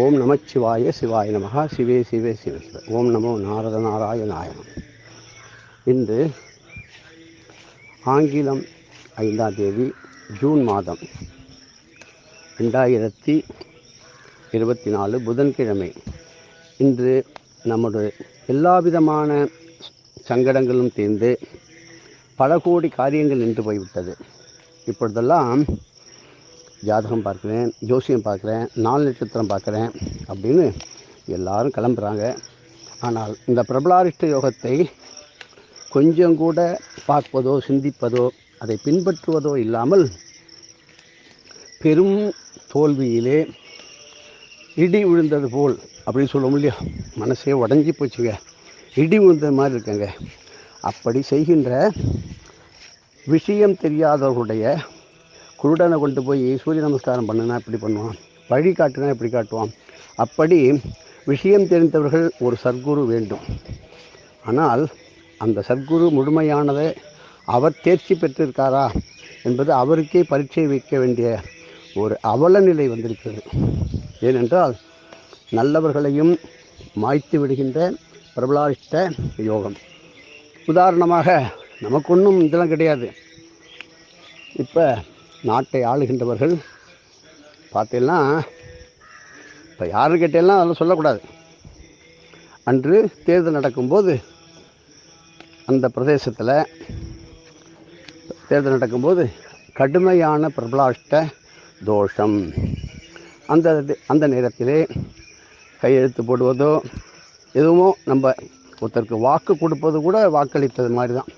ஓம் நமச்சிவாய சிவாய நமகா சிவே சிவே சிவ. சிவ ஓம் நமோ நாரத நாராயணாயனம் இன்று ஆங்கிலம் ஐந்தாம் தேதி ஜூன் மாதம் ரெண்டாயிரத்தி இருபத்தி நாலு புதன்கிழமை. இன்று நம்முடைய எல்லா விதமான சங்கடங்களும் தீர்ந்து பல கோடி காரியங்கள் நின்று போய்விட்டது. இப்பொழுதெல்லாம் ஜாதகம் பார்க்குறேன் ஜோசியம் பார்க்குறேன் நாலு நட்சத்திரம் பார்க்குறேன் அப்படின்னு எல்லாரும் கிளம்புறாங்க. ஆனால் இந்த பிரபலாரிஷ்ட யோகத்தை கொஞ்சம் கூட பார்ப்பதோ சிந்திப்பதோ அதை பின்பற்றுவதோ இல்லாமல் பெரும் தோல்வியிலே இடி விழுந்தது போல் அப்படின்னு சொல்ல இல்லையா? மனசே உடஞ்சி போச்சுங்க. இடி விழுந்தது மாதிரி இருக்கங்க. அப்படி செய்கின்ற விஷயம் தெரியாதவர்களுடைய குருடனை கொண்டு போய் சூரிய நமஸ்காரம் பண்ணுனா இப்படி பண்ணுவான்? வழி காட்டுனா இப்படி காட்டுவான்? அப்படி விஷயம் தெரிந்தவர்கள் ஒரு சர்க்குரு வேண்டும். ஆனால் அந்த சர்க்குரு முழுமையானதை அவர் தேர்ச்சி பெற்றிருக்காரா என்பது அவருக்கே பரீட்சை வைக்க வேண்டிய ஒரு அவல நிலை வந்திருக்கிறது. ஏனென்றால் நல்லவர்களையும் மாய்த்து விடுகின்ற பிரபலாஷ்ட யோகம். உதாரணமாக நமக்கு ஒன்றும் இதெல்லாம் கிடையாது. இப்போ நாட்டை ஆளுகின்றவர்கள் பார்த்தீங்கன்னா இப்போ யாரு கேட்டெல்லாம் அதெல்லாம் சொல்லக்கூடாது. அன்று தேர்தல் நடக்கும்போது அந்த பிரதேசத்தில் தேர்தல் நடக்கும்போது கடுமையான பிரபலாஷ்ட தோஷம். அந்த அந்த நேரத்திலே கையெழுத்து போடுவதோ எதுவுமோ நம்ம ஒருத்தருக்கு வாக்கு கொடுப்பது கூட வாக்களித்தது மாதிரி தான்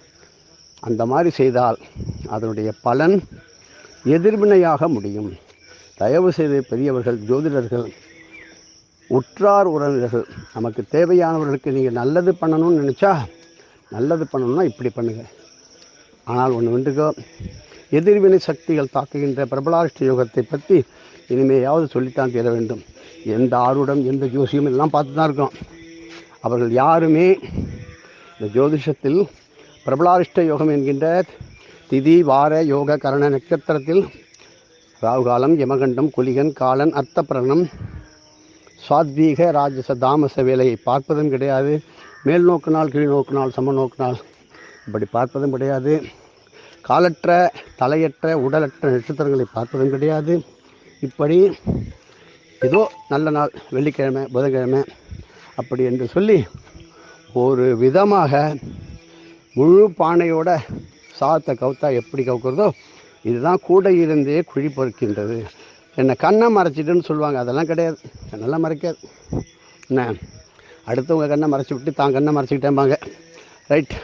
அந்த மாதிரி செய்தால் அதனுடைய பலன் எதிர்வினையாக முடியும். தயவு செய்து பெரியவர்கள் ஜோதிடர்கள் உற்றார் உறவினர்கள் நமக்கு தேவையானவர்களுக்கு நீங்கள் நல்லது பண்ணணும்னு நினச்சா நல்லது பண்ணணும்னா இப்படி பண்ணுங்கள் ஆனால் ஒன்று வந்துக்கோ எதிர்வினை சக்திகள் தாக்குகின்ற பிரபலாஷ்ட யோகத்தை பற்றி இனிமேயாவது சொல்லித்தான் தீர வேண்டும். எந்த ஆருடம் எந்த ஜோசியம் இதெல்லாம் பார்த்து தான் இருக்கோம். அவர்கள் யாருமே இந்த ஜோதிஷத்தில் பிரபலாரிஷ்ட யோகம் என்கின்ற திதி வார யோக கரண நட்சத்திரத்தில் ராகுகாலம் யமகண்டம் குலிகன் காலன் அர்த்தப்பிரணம் சாத்வீக ராஜச தாமச வேலையை பார்ப்பதும் கிடையாது. மேல் நோக்கினால் கீழ் நோக்கினால் சம நோக்கினால் இப்படி பார்ப்பதும் கிடையாது. காலற்ற தலையற்ற உடலற்ற நட்சத்திரங்களை பார்ப்பதும் கிடையாது. இப்படி ஏதோ நல்ல நாள் வெள்ளிக்கிழமை புதன்கிழமை அப்படி என்று சொல்லி ஒரு விதமாக முழு பானையோட சாதத்தை கவுத்தா எப்படி கவுக்கிறதோ இதுதான் கூட இருந்தே குழி பொறுக்கின்றது. என்னை கண்ணை மறைச்சிட்டுன்னு சொல்லுவாங்க. அதெல்லாம் கிடையாது. கண்ணெல்லாம் மறைக்காது. என்ன? அடுத்தவங்க கண்ணை மறைச்சி விட்டு தான் கண்ணை மறைச்சிக்கிட்டேம்பாங்க. ரைட்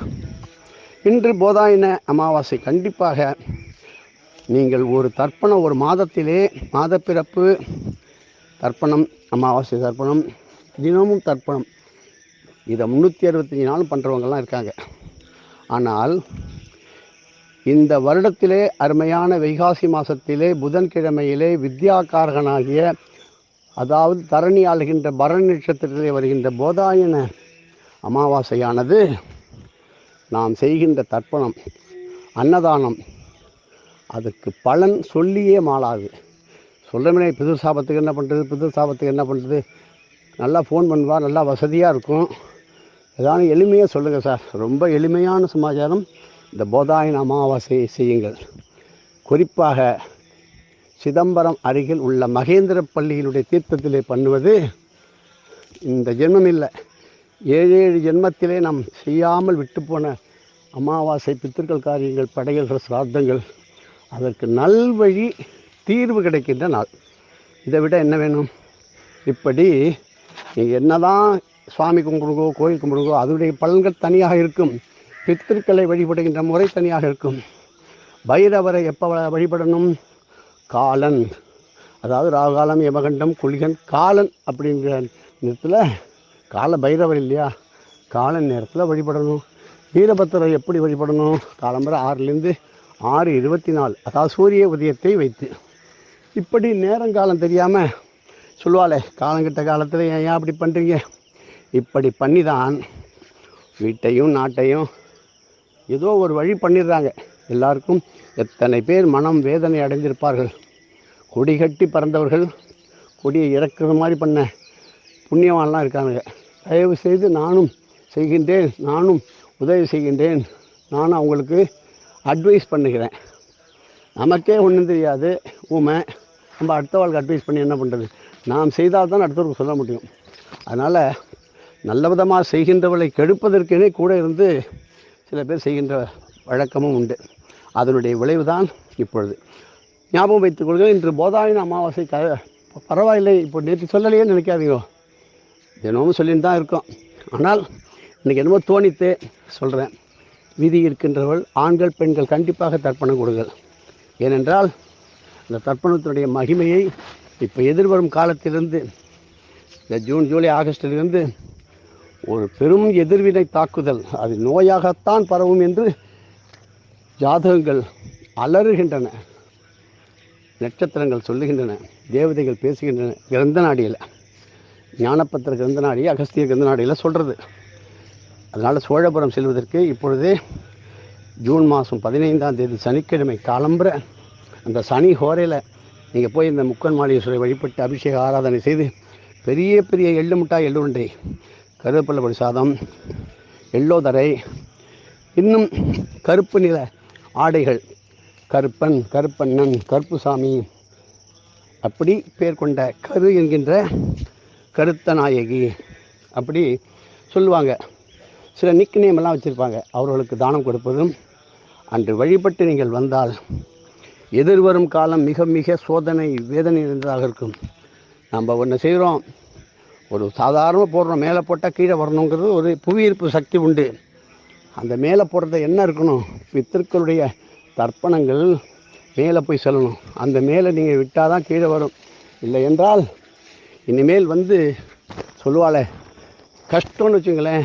இன்று போதாயின அமாவாசை. கண்டிப்பாக நீங்கள் ஒரு தர்ப்பணம் ஒரு மாதத்திலே மாதப்பிறப்பு தர்ப்பணம் அமாவாசை தர்ப்பணம் தினமும் தர்ப்பணம். இதை முந்நூற்றி அறுபத்தஞ்சி நாளும் பண்ணுறவங்கலாம் இருக்காங்க. ஆனால் இந்த வருடத்திலே அருமையான வைகாசி மாதத்திலே புதன்கிழமையிலே வித்யாகாரகனாகிய அதாவது தரணி ஆளுகின்ற பரணி நட்சத்திரத்திலே வருகின்ற போதாயன அமாவாசையானது நாம் செய்கின்ற தர்ப்பணம் அன்னதானம். அதுக்கு பலன் சொல்லியே மாளாது. சொல்லமே பிதுர் சாபத்துக்கு என்ன பண்ணுறது பிதுர் சாபத்துக்கு என்ன பண்ணுறது நல்லா ஃபோன் பண்ணுவா நல்லா வசதியாக இருக்கும். ஏதாவது எளிமையாக சொல்லுங்கள் சார். ரொம்ப எளிமையான சமாச்சாரம். இந்த போதாயன அமாவாசையை செய்யுங்கள். குறிப்பாக சிதம்பரம் அருகில் உள்ள மகேந்திர பள்ளியினுடைய தீர்த்தத்திலே பண்ணுவது இந்த ஜென்மம் இல்லை ஏழு ஏழு ஜென்மத்திலே நாம் செய்யாமல் விட்டு போன அமாவாசை பித்திருக்கள் காரியங்கள் படையல்கள் சிரார்த்தங்கள் அதற்கு நல்வழி தீர்வு கிடைக்கின்ற நாள். இதை விட என்ன வேணும்? இப்படி நீங்கள் என்னதான் சுவாமி கும்பிடுங்கோ கோயில் கும்பிடுங்கோ அதனுடைய பலன்கள் தனியாக இருக்கும். பித்திருக்களை வழிபடுகின்ற முறை தனியாக இருக்கும். பைரவரை எப்போ வழிபடணும்? காலன். அதாவது ராகுகாலம் யமகண்டம் குளிகன் காலன் அப்படிங்கிற நேரத்தில் கால பைரவர் இல்லையா? காலன் நேரத்தில் வழிபடணும். வீரபத்திரை எப்படி வழிபடணும்? காலம்பரை ஆறுலேருந்து ஆறு இருபத்தி நாலு அதாவது சூரிய உதயத்தை வைத்து. இப்படி நேரங்காலம் தெரியாமல் சொல்லுவாளே காலங்கிட்ட காலத்தில் ஏன் ஏன் அப்படி பண்ணுறீங்க இப்படி பண்ணி தான் வீட்டையும் நாட்டையும் ஏதோ ஒரு வழி பண்ணிடுறாங்க. எல்லாருக்கும் எத்தனை பேர் மனம் வேதனை அடைந்திருப்பார்கள். கொடிகட்டி பறந்தவர்கள் கொடியை இறக்குற மாதிரி பண்ண புண்ணியவான்லாம் இருக்காங்க. தயவு செய்து நானும் செய்கின்றேன் நானும் உதவி செய்கின்றேன். நானும் அவங்களுக்கு அட்வைஸ் பண்ணுகிறேன். நமக்கே ஒன்றும் தெரியாது. ஊமை நம்ம அடுத்தவாளுக்கு அட்வைஸ் பண்ணி என்ன பண்ணுறது நாம் செய்தால் தான் அடுத்தவருக்கு சொல்ல முடியும். அதனால் நல்ல விதமாக செய்கின்றவளை கெடுப்பதற்கெனே கூட இருந்து சில பேர் செய்கின்ற வழக்கமும் உண்டு. அதனுடைய விளைவு தான் இப்பொழுது. ஞாபகம் வைத்துக் கொள்கிறேன் இன்று போதாயன அமாவாசை க பரவாயில்லை இப்போ நேற்று சொல்லலையே நினைக்காதீங்க. தினமும் சொல்லிட்டு தான் இருக்கோம். ஆனால் இன்றைக்கி என்னமோ தோணித்து சொல்கிறேன் விதி இருக்கின்றவள் ஆண்கள் பெண்கள் கண்டிப்பாக தர்ப்பணம் கொடுங்கள். ஏனென்றால் அந்த தர்ப்பணத்தினுடைய மகிமையை இப்போ எதிர்வரும் காலத்திலிருந்து இந்த ஜூன் ஜூலை ஆகஸ்டிலிருந்து ஒரு பெரும் எதிர்வினை தாக்குதல். அது நோயாகத்தான் பரவும் என்று ஜாதகங்கள் அலறுகின்றன. நட்சத்திரங்கள் சொல்லுகின்றன தேவதைகள் பேசுகின்றன. கிரந்த நாடியில் ஞானப்பத்திர கிரந்த நாடி அகஸ்திய கிரந்த நாடியில் சொல்கிறது அதனால் சோழபுரம் செல்வதற்கு இப்பொழுதே ஜூன் மாதம் பதினைந்தாம் தேதி சனிக்கிழமை காலம்புற அந்த சனி ஹோரையில் நீங்கள் போய் இந்த முக்கன் மாளீஸ்வரை வழிபட்டு அபிஷேக ஆராதனை செய்து பெரிய பெரிய எள்ளு மிட்டாய் எள்ளுண்டை கருவேப்பிலை பொடி சாதம் எள்ளோதரை இன்னும் கருப்பு நிற ஆடைகள் கருப்பன் கருப்பண்ணன் கருப்புசாமி அப்படி பேர் கொண்ட கரு என்கின்ற கருத்த நாயகி அப்படி சொல்லுவாங்க. சில நிக் எல்லாம் வச்சுருப்பாங்க. அவர்களுக்கு தானம் கொடுப்பதும் அன்று வழிபட்டு நீங்கள் வந்தால் எதிர்வரும் காலம் மிக மிக சோதனை வேதனை இருந்ததாக இருக்கும். நம்ம ஒன்று செய்கிறோம் ஒரு சாதாரண போடுறோம் மேலே போட்டால் கீழே வரணுங்கிறது ஒரு புவியீர்ப்பு சக்தி உண்டு. அந்த மேலே போடுறது என்ன இருக்கணும்? பித்திருக்களுடைய தர்ப்பணங்கள் மேலே போய் செல்லணும். அந்த மேலே நீங்கள் விட்டால் தான் கீழே வரும். இல்லை என்றால் இனிமேல் வந்து சொல்லுவாளே கஷ்டம்னு வச்சுங்களேன்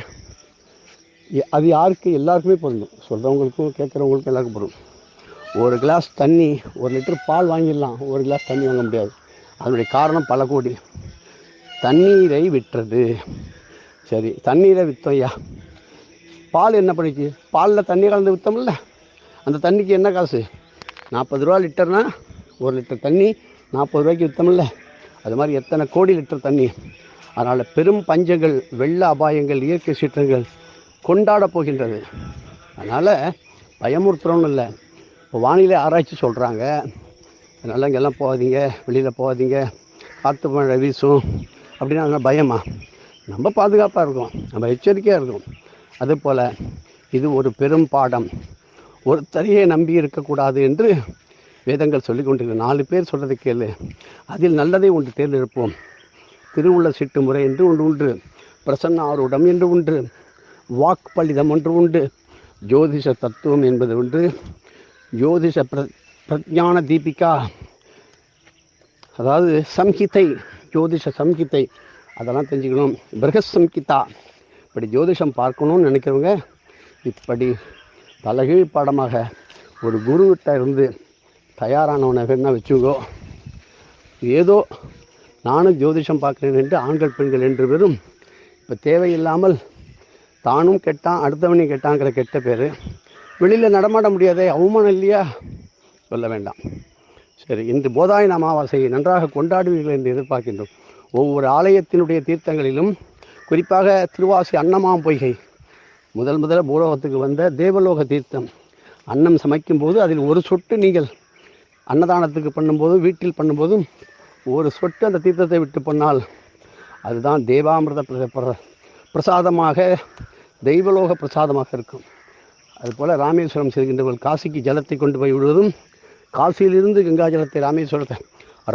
அது யாருக்கு? எல்லாருக்குமே பொருந்தும். சொல்கிறவங்களுக்கும் கேட்குறவங்களுக்கும் எல்லாருக்கும் பொருந்தும். ஒரு கிளாஸ் தண்ணி ஒரு லிட்டர் பால் வாங்கிடலாம். ஒரு கிளாஸ் தண்ணி வாங்க முடியாது. அதனுடைய காரணம் பல கோடி. தண்ணீரை விற்றது. சரி தண்ணீரை விற்றோம்யா பால் என்ன பண்ணிச்சு? பாலில் தண்ணி கலந்து விற்றோம்ல அந்த தண்ணிக்கு என்ன காசு? நாற்பது ரூபா லிட்டர்னா ஒரு லிட்டர் தண்ணி நாற்பது ரூபாய்க்கு விற்றோம்ல அது மாதிரி எத்தனை கோடி லிட்டர் தண்ணி? அதனால் பெரும் பஞ்சங்கள் வெள்ள அபாயங்கள் இயற்கை சீற்றங்கள் கொண்டாட போகின்றது. அதனால் பயமுறுத்துறோன்னு இல்லை. இப்போ வானிலை ஆராய்ச்சி சொல்கிறாங்க அதனால் இங்கெல்லாம் போகாதீங்க வெளியில் போகாதீங்க. காற்று மழை வீசும். அப்படின்னா அதெல்லாம் பயமா? நம்ம பாதுகாப்பாக இருக்கோம் நம்ம எச்சரிக்கையாக இருக்கோம் அதுபோல் இது ஒரு பெரும் பாடம். ஒருத்தரையே நம்பி இருக்கக்கூடாது என்று வேதங்கள் சொல்லிக்கொண்டிருக்க நாலு பேர் சொல்கிறது கேளு. அதில் நல்லதை ஒன்று தேர்ந்தெடுப்போம். திருவுள்ள சிட்டு முறை என்று ஒன்று உண்டு. பிரசன்ன ஆரூடம் என்று உண்டு. வாக்பலிதம் ஒன்று உண்டு. ஜோதிஷ தத்துவம் என்பது ஒன்று. ஜோதிஷ பிர பிரஜான தீபிகா. அதாவது சம்ஹிதை. ஜோதிஷ சம்ஹிதை அதெல்லாம் தெரிஞ்சுக்கணும். பிரகத் இப்படி ஜோதிஷம் பார்க்கணும்னு நினைக்கிறவங்க இப்படி தலைகீழ் பாடமாக ஒரு குருவிட்ட இருந்து தயாரானவனை என்ன வச்சுக்கோ. ஏதோ நானும் ஜோதிஷம் பார்க்குறேன் என்று ஆண்கள் பெண்கள் என்று வெறும் இப்போ தேவையில்லாமல் தானும் கெட்டான் அடுத்தவனையும் கெட்டாங்கிற கெட்ட பேர். வெளியில் நடமாட முடியாதே அவமானம் இல்லையா? சொல்ல வேண்டாம். சரி இந்த போதாயன அமாவாசையை நன்றாக கொண்டாடுவீர்கள் என்று எதிர்பார்க்கின்றோம். ஒவ்வொரு ஆலயத்தினுடைய தீர்த்தங்களிலும் குறிப்பாக திருவாசி அன்னமாம் பொய்கை முதல் முதல்ல பூலோகத்துக்கு வந்த தேவலோக தீர்த்தம். அன்னம் சமைக்கும்போது அதில் ஒரு சொட்டு நீங்கள் அன்னதானத்துக்கு பண்ணும்போதும் வீட்டில் பண்ணும்போதும் ஒரு சொட்டு அந்த தீர்த்தத்தை விட்டு பண்ணால் அதுதான் தேவாமிர்த பிரசாதமாக தெய்வலோக பிரசாதமாக இருக்கும். அதுபோல் ராமேஸ்வரம் செல்கின்றவர்கள் காசிக்கு ஜலத்தை கொண்டு போய் விடுவதும் காசியிலிருந்து கங்காஜலத்தை ராமேஸ்வரத்தை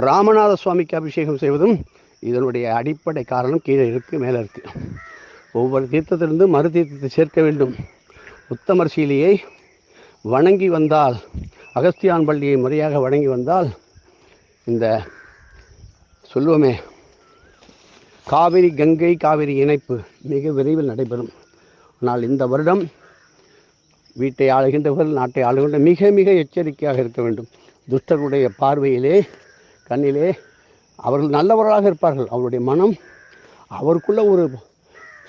ராமநாத சுவாமிக்கு அபிஷேகம் செய்வதும் இதனுடைய அடிப்படை காரணம் கீழே இருக்குது மேலே இருக்குது ஒவ்வொரு தீர்த்தத்திலிருந்து மறு தீர்த்தத்தை சேர்க்க வேண்டும். உத்தமர் சீலியை வணங்கி வந்தால் அகஸ்தியான் பள்ளியை முறையாக வணங்கி வந்தால் இந்த சொல்லுவோமே காவிரி கங்கை காவிரி இணைப்பு மிக விரைவில் நடைபெறும். ஆனால் இந்த வருடம் வீட்டை ஆளுகின்றவர்கள் நாட்டை ஆளுகின்ற மிக மிக எச்சரிக்கையாக இருக்க வேண்டும். துஷ்டருடைய பார்வையிலே கண்ணிலே அவர்கள் நல்லவர்களாக இருப்பார்கள். அவருடைய மனம் அவருக்குள்ள ஒரு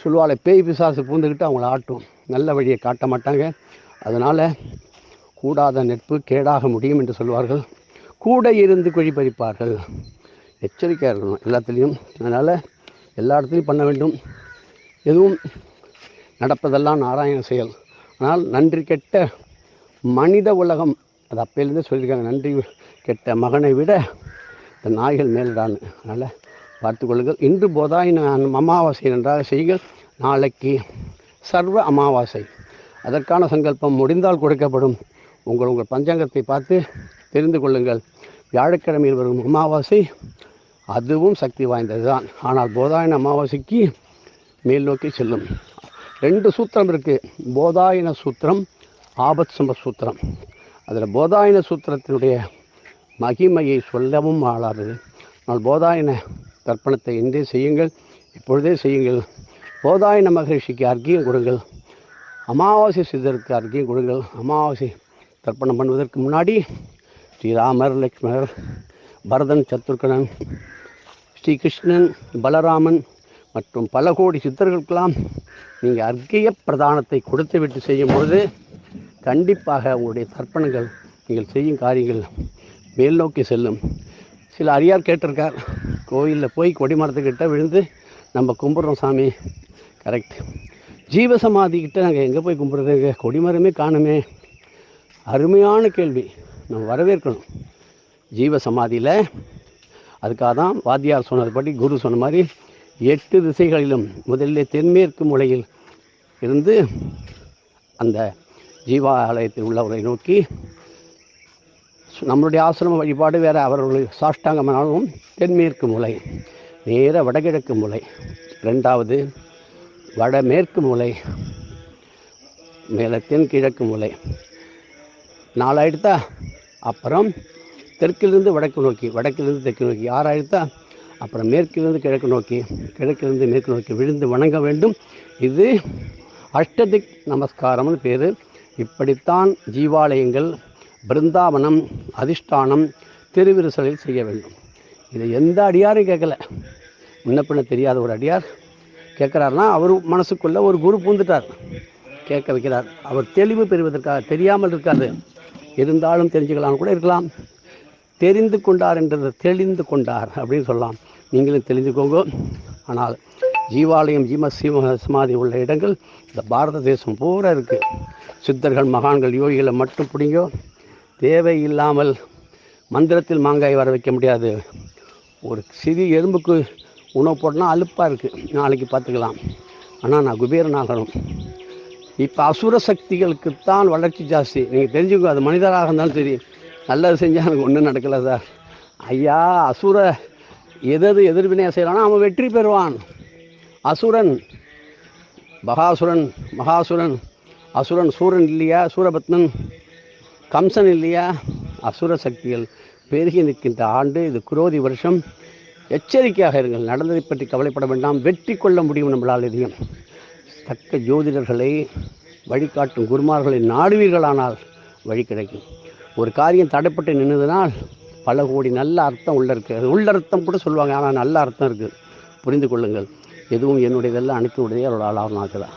சொல்லுவாளை பேய் பிசாசு பூந்துக்கிட்டு அவங்கள ஆட்டும். நல்ல வழியை காட்ட மாட்டாங்க. அதனால் கூடாத நட்பு கேடாக முடியும் என்று சொல்வார்கள். கூட இருந்து குழி பறிப்பார்கள். எச்சரிக்கையாக இருக்கணும் எல்லாத்துலேயும். அதனால் எல்லா இடத்துலையும் பண்ண வேண்டும். எதுவும் நடப்பதெல்லாம் நாராயண செயல். ஆனால் நன்றி கெட்ட மனித உலகம் அது அப்பையிலேருந்தே சொல்லியிருக்காங்க நன்றி கெட்ட மகனை விட இந்த நாய்கள் மேல்தான். அதனால் பார்த்து கொள்ளுங்கள். இன்று நான் அமாவாசை நன்றாக செய்யுங்கள். நாளைக்கு சர்வ அமாவாசை. அதற்கான சங்கல்பம் முடிந்தால் கொடுக்கப்படும். உங்கள் உங்கள் பஞ்சாங்கத்தை பார்த்து தெரிந்து கொள்ளுங்கள். வியாழக்கிழமையில் வரும் அமாவாசை அதுவும் சக்தி வாய்ந்தது தான் ஆனால் போதாயன அமாவாசைக்கு மேல் நோக்கி செல்லும். ரெண்டு சூத்திரம் இருக்குது போதாயன சூத்திரம் ஆபத் சம்ப சூத்திரம். அதில் போதாயன சூத்திரத்தினுடைய மகிமையை சொல்லவும் ஆளாது. ஆனால் போதாயன தர்ப்பணத்தை இன்றே செய்யுங்கள் இப்பொழுதே செய்யுங்கள். போதாயன மகரிஷிக்கு அர்க்கியம் கொடுங்கள். அமாவாசை சித்தருக்கு அர்க்கியம் கொடுங்கள். அமாவாசை தர்ப்பணம் பண்ணுவதற்கு முன்னாடி ஸ்ரீராமர் லக்ஷ்மணர் பரதன் சத்ருகணன் ஸ்ரீகிருஷ்ணன் பலராமன் மற்றும் பல கோடி சித்தர்களுக்கெல்லாம் நீங்கள் அர்க்கிய பிரதானத்தை கொடுத்து விட்டு செய்யும் பொழுது கண்டிப்பாக உங்களுடைய தர்ப்பணங்கள் நீங்கள் செய்யும் காரியங்கள் மேல் நோக்கி செல்லும். சில அரியார் கேட்டிருக்கார் கோயிலில் போய் கொடிமரத்துக்கிட்ட விழுந்து நம்ம கும்பிட்றோம் சாமி. கரெக்ட் ஜீவசமாதிக்கிட்ட நாங்கள் எங்கே போய் கும்பிட்றது? கொடிமரமே காணுமே. அருமையான கேள்வி. நம்ம வரவேற்கணும். ஜீவசமாதியில் அதுக்காக தான் வாத்தியார் சொன்னதுபடி குரு சொன்ன மாதிரி எட்டு திசைகளிலும் முதலில் தென்மேற்கு மூலையில் இருந்து அந்த ஜீவாலயத்தில் உள்ளவரை நோக்கி நம்மளுடைய ஆசிரம வழிபாடு வேறு அவர்களுடைய சாஷ்டாங்கமானாலும் தென்மேற்கு மூலை நேர வடகிழக்கு மூலை ரெண்டாவது வடமேற்கு மூலை மேலே தென்கிழக்கு மூலை நாலாயிடுத்தா அப்புறம் தெற்கிலிருந்து வடக்கு நோக்கி வடக்கிலிருந்து தெற்கு நோக்கி ஆறாயிடுத்தா அப்புறம் மேற்கிலிருந்து கிழக்கு நோக்கி கிழக்கிலிருந்து மேற்கு நோக்கி விழுந்து வணங்க வேண்டும். இது அஷ்டதிக் நமஸ்காரம்னு பேர். இப்படித்தான் ஜீவாலயங்கள் பிருந்தாவனம் அதிஷ்டானம் திருவிரிசலில் செய்ய வேண்டும். இதை எந்த அடியாரும் கேட்கல. முன்ன தெரியாத ஒரு அடியார் கேட்குறாருன்னா அவர் மனசுக்குள்ளே ஒரு குரு பூந்துட்டார். கேட்க வைக்கிறார். அவர் தெளிவு பெறுவதற்காக தெரியாமல் இருக்காது. இருந்தாலும் தெரிஞ்சுக்கலாம் கூட இருக்கலாம். தெரிந்து கொண்டார் என்றது தெளிந்து கொண்டார் அப்படின்னு சொல்லலாம். நீங்களும் தெரிஞ்சுக்கோங்க. ஆனால் ஜீவாலயம் ஜீம சீம சமாதி உள்ள இடங்கள் இந்த பாரத தேசம் பூரா இருக்குது சித்தர்கள் மகான்கள் யோகிகளை மட்டும் பிடிங்கோ. தேவையில்லாமல் மந்திரத்தில் மாங்காய் வர வைக்க முடியாது. ஒரு சிறு எறும்புக்கு உணவு போட்டனா அலுப்பாக இருக்குது நாளைக்கு பார்த்துக்கலாம். ஆனால் நான் குபேரன் ஆகணும் இப்போ அசுர சக்திகளுக்குத்தான் வளர்ச்சி ஜாஸ்தி. நீங்கள் தெரிஞ்சுக்கோ அது மனிதராக இருந்தாலும் சரி நல்லது செஞ்சால் எனக்கு ஒன்றும் நடக்கலை சார். ஐயா அசுர எதது எதிர்வினையை செய்கிறானோ அவன் வெற்றி பெறுவான். அசுரன் பகாசுரன் மகாசுரன் அசுரன் சூரன் இல்லையா சூரபத்மன் கம்சன் இல்லையா அசுர சக்திகள் பெருகி நிற்கின்ற ஆண்டு இது குரோதி வருஷம். எச்சரிக்கையாக இருங்கள் நடந்ததை பற்றி கவலைப்பட வேண்டாம் வெற்றி கொள்ள முடியும் நம்மளால் இதையும் தக்க ஜோதிடர்களை வழிகாட்டும் குருமார்களை நாடுவீர்களானால் வழி கிடைக்கும். ஒரு காரியம் தடைப்பட்டு நின்றதுனால் பல கோடி நல்ல அர்த்தம் உள்ளே இருக்குது அது உள்ள அர்த்தம் கூட சொல்லுவாங்க ஆனால் நல்ல அர்த்தம் இருக்குது புரிந்து கொள்ளுங்கள். எதுவும் என்னுடையதெல்லாம் அனைத்து உடையதே அவரோட ஆளாக ஆக்குதா